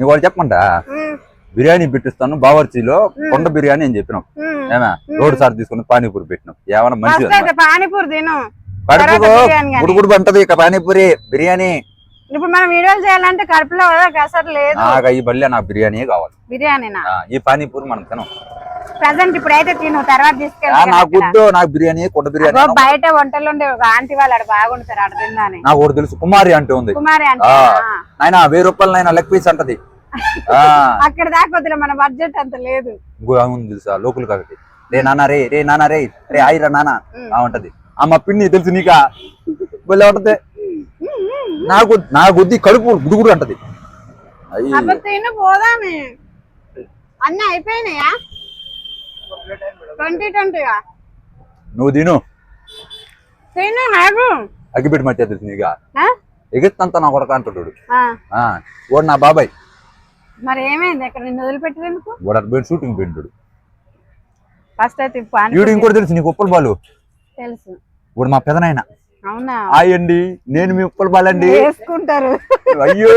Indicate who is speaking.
Speaker 1: నీకు వాళ్ళు చెప్పమంటా బిర్యానీ పెట్టిస్తాను బావర్చీలో కొండ బిర్యానీ అని చెప్పినాం. ఏమా? రోడ్ సార్ తీసుకుని పానీపూరి పెట్టినాం. ఏమన్నా మంచిది
Speaker 2: పానీపూరి తిను.
Speaker 1: గుడుగుడు ఇక పానీపూరి బిర్యానీ.
Speaker 2: ఇప్పుడు మనం వీడియోలు చేయాలంటే కడుపులో అసలు లేదు.
Speaker 1: నాకు ఈ బల్లే నాకు బిర్యానీ కావాలి.
Speaker 2: బిర్యానీనా?
Speaker 1: ఈ పానీపూరి మనం తినం.
Speaker 2: ప్రజెంట్ ఇప్పుడు అయితే తిను తర్వాత తీసుకెళ్ళి
Speaker 1: నాకు వద్దు నాకు బిర్యానీ కొండ బిర్యానీ
Speaker 2: బయట వంటలు ఉండే ఒక ఆంటీ వాళ్ళు ఆడ బాగుంటారు తిందాని
Speaker 1: నాకు ఒకటి తెలుసు కుమారి అంటే ఉంది.
Speaker 2: కుమారి అంటే
Speaker 1: ఆ. నాయన వెయ్యి రూపాయలు నాయన లెగ్ పీస్ అంటది.
Speaker 2: అక్కడ దాకా మన బడ్జెట్ అంత లేదు.
Speaker 1: తెలుసా? లోకల్ కాబట్టి రే నాన్న రే రే నాన్న రే రే ఆయిరా నాన్న ఆ ఉంటది. అమ్మ పిన్ని తెలుసు నీకా? భలే ఉంటది. నాకు నాకు వద్ది కడుపు గుడుగుడు అంటది
Speaker 2: పోదామే. అన్నీ అయిపోయినాయా? ట్వంటీ ట్వంటీగా
Speaker 1: నువ్వు తిను.
Speaker 2: తిను నాకు
Speaker 1: అగ్గిపెట్టి మధ్య తెలుసు నీకా?
Speaker 2: ఆ?
Speaker 1: ఎగెత్తంతా నా కొడక అంటాడు.
Speaker 2: ఆ,
Speaker 1: ఆ. వాడు నా బాబాయ్.
Speaker 2: మరి ఏమైంది? ఇక్కడ నిన్ను వదిలిపెట్టి ఎందుకు?
Speaker 1: వాడు అటు పోయి షూటింగ్ పోయింటాడు
Speaker 2: ఫస్ట్ అయితే పానీ
Speaker 1: వీడు ఇంకోటి తెలుసు నీకు ఉప్పల బాలు?
Speaker 2: తెలుసు.
Speaker 1: వాడు మా పెదనాయన.
Speaker 2: అవునా?
Speaker 1: హాయ్ అండి నేను మీ ఉప్పల బాలండి.
Speaker 2: వేసుకుంటారు.
Speaker 1: అయ్యో!